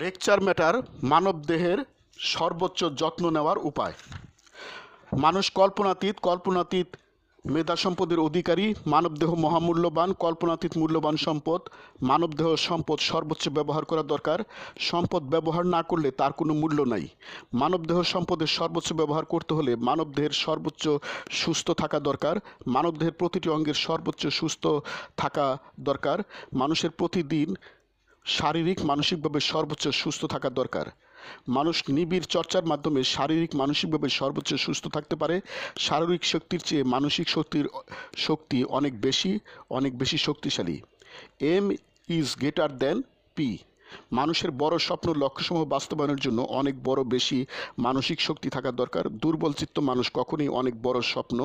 Lecture matter মানবদেহের সর্বোচ্চ যত্ন নেওয়ার উপায়। মানুষ কল্পনাতীত কল্পনাতীত মেধা সম্পদের অধিকারী, মানবদেহ মহামূল্যবান, কল্পনাতীত মূল্যবান সম্পদ, মানবদেহ সম্পদ সর্বোচ্চ ব্যবহার করা দরকার। সম্পদ ব্যবহার না করলে তার কোনো মূল্য নাই। মানবদেহ সম্পদের সর্বোচ্চ ব্যবহার করতে হলে মানবদেহের সর্বোচ্চ সুস্থ থাকা দরকার। মানবদেহের প্রতিটি অঙ্গের সর্বোচ্চ সুস্থ থাকা দরকার। মানুষের প্রতিদিন শারীরিক, মানসিকভাবে সর্বোচ্চ সুস্থ থাকা দরকার। মানুষ নিবিড় চর্চার মাধ্যমে শারীরিক, মানসিকভাবে সর্বোচ্চ সুস্থ থাকতে পারে। শারীরিক শক্তির চেয়ে মানসিক শক্তির, শক্তি অনেক বেশি অনেক বেশি শক্তিশালী। M is greater than P. মানুষের বড় স্বপ্ন লক্ষ্যসমূহ বাস্তবায়নের জন্য অনেক বড় বেশি মানসিক শক্তি থাকা দরকার। দুর্বল চিত্ত মানুষ কখনোই অনেক বড় স্বপ্ন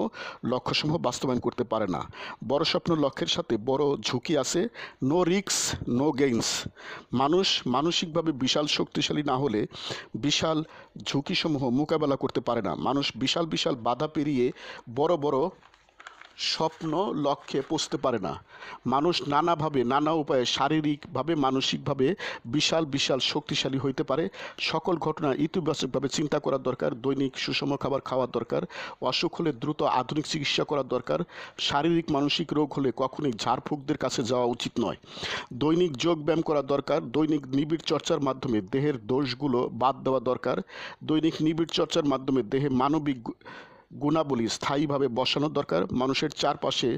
লক্ষ্যসমূহ বাস্তবায়ন করতে পারে না। বড় স্বপ্ন লক্ষ্যের সাথে বড় ঝুঁকি আছে। নো রিক্স নো গেইনস মানুষ মানসিকভাবে বিশাল শক্তিশালী না হলে বিশাল ঝুঁকিসমূহ মোকাবেলা করতে পারে না। মানুষ বিশাল বিশাল বাধা পেরিয়ে বড় বড় স্বপ্ন লক্ষ্যে পৌঁছতে পারে না। মানুষ নানাভাবে, নানা উপায়ে শারীরিকভাবে, মানসিকভাবে বিশাল বিশাল শক্তিশালী হইতে পারে। সকল ঘটনা ইতিবাচকভাবে চিন্তা করা দরকার, দৈনিক সুষম খাবার খাওয়া দরকার, অসুখ হলে দ্রুত আধুনিক চিকিৎসা করা দরকার। শারীরিক, মানসিক রোগ হলে কখনোই ঝাড়ফুঁকদের কাছে যাওয়া উচিত নয়। দৈনিক যোগ ব্যায়াম করা দরকার, দৈনিক নিবিড় চর্চার মাধ্যমে দেহের দোষগুলো বাদ দেওয়া দরকার। দৈনিক নিবিড় চর্চার মাধ্যমে দেহে মানবিক গুণাবলী স্থায়ীভাবে বসানো দরকার। মানুষের চারপাশে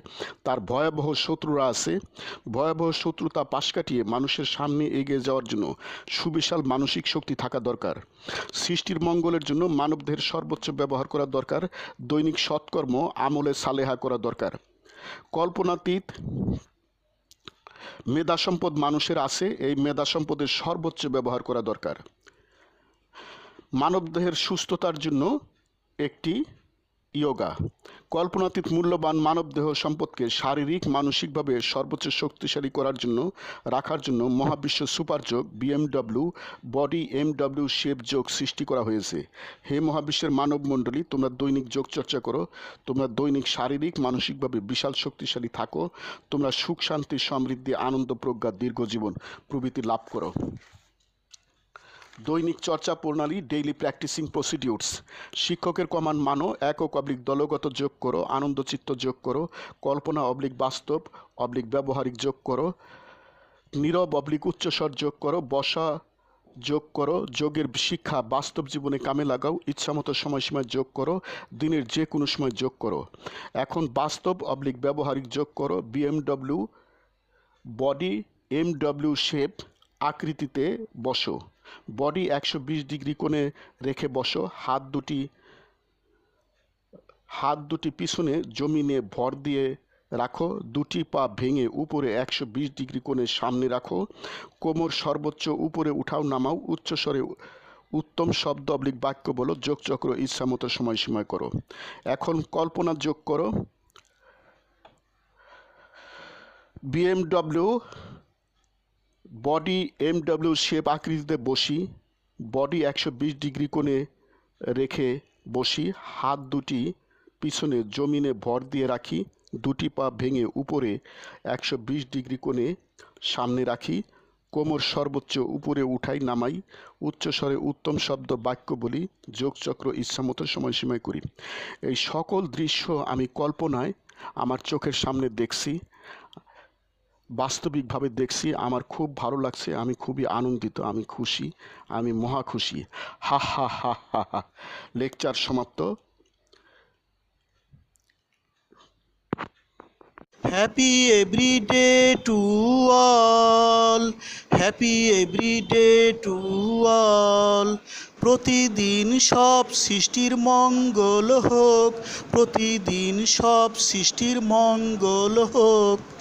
তার ভয়াবহ শত্রুরা আছে। ভয়াবহ শত্রুতা পাশ কাটিয়ে মানুষের সামনে এগিয়ে যাওয়ার জন্য সুবিশাল মানসিক শক্তি থাকা দরকার। সৃষ্টির মঙ্গলের জন্য মানবদেহের সর্বোচ্চ ব্যবহার করা দরকার। দৈনিক সৎকর্ম আমলে সালেহা করা দরকার। কল্পনাতীত মেধা সম্পদ মানুষের আছে। এই মেধা সম্পদের সর্বোচ্চ ব্যবহার করা দরকার। মানবদেহের সুস্থতার জন্য একটি ইয়োগা। কল্পনাতীত মূল্যবান মানবদেহ সম্পদকে শারীরিক, মানসিকভাবে সর্বোচ্চ শক্তিশালী করার জন্য, রাখার জন্য মহাবিশ্ব সুপার যোগ বিএমডব্লিউ বডি এমডব্লিউ শেপ যোগ সৃষ্টি করা হয়েছে। হে মহাবিশ্বের মানবমণ্ডলী, তোমরা দৈনিক যোগ চর্চা করো, তোমরা দৈনিক শারীরিক, মানসিকভাবে বিশাল শক্তিশালী থাকো, তোমরা সুখ, শান্তি, সমৃদ্ধি, আনন্দ, প্রজ্ঞা, দীর্ঘ জীবন প্রভৃতি লাভ করো। দৈনিক চর্চা প্রণালী ডেইলি প্র্যাকটিসিং প্রসিডিউরস শিক্ষকের কমান মানো একক অবলিক দলগত যোগ করো আনন্দচিত্ত যোগ করো, কল্পনা অবলিক বাস্তব, অবলিক ব্যবহারিক যোগ করো, নীরব অবলিক উচ্চস্বর যোগ করো, বসা যোগ করো, যোগের শিক্ষা বাস্তব জীবনে কামে লাগাও, ইচ্ছামতো সময়সীমায় যোগ করো, দিনের যে কোনো সময় যোগ করো। এখন বাস্তব অবলিক ব্যবহারিক যোগ করো বিএমডব্লিউ বডি এমডব্লিউ শেপ আকৃতিতে বসো। বডি একশো বিশ ডিগ্রি কোণে রেখে বসো। হাত দুটি হাত দুটি পিছনে জমিনে ভর দিয়ে রাখো। দুটি পা ভেঙে উপরে একশো বিশ ডিগ্রি কোণে সামনে রাখো। কোমর সর্বোচ্চ উপরে উঠাও, নামাও। উচ্চস্বরে উত্তম শব্দ অবলিক বাক্য বলো। যোগচক্র ইচ্ছামতো সময়সীমায় করো। এখন কল্পনা যোগ করো। বিএমডব্লিউ বডি এমডব্লিউ শেপ আকৃতিতে বসি, বডি একশো বিশ ডিগ্রি কোণে রেখে বসি, হাত দুটি পিছনে জমিনে ভর দিয়ে রাখি, দুটি পা ভেঙে উপরে একশো বিশ ডিগ্রি কোণে সামনে রাখি, কোমর সর্বোচ্চ উপরে উঠাই নামাই উচ্চস্বরে উত্তম শব্দ বাক্য বলি, যোগচক্র ইচ্ছামতো সময়সীমায় করি। এই সকল দৃশ্য আমি কল্পনায় আমার চোখের সামনে দেখছি বাস্তবিকভাবে দেখছি, আমার খুব ভালো লাগছে, আমি খুবই আনন্দিত, আমি খুশি, আমি মহা খুশি। হা হা হা হা হা। লেকচার সমাপ্ত। Happy everyday to all happy everyday to all প্রতিদিন সব সৃষ্টির মঙ্গল হোক। প্রতিদিন সব সৃষ্টির মঙ্গল হোক।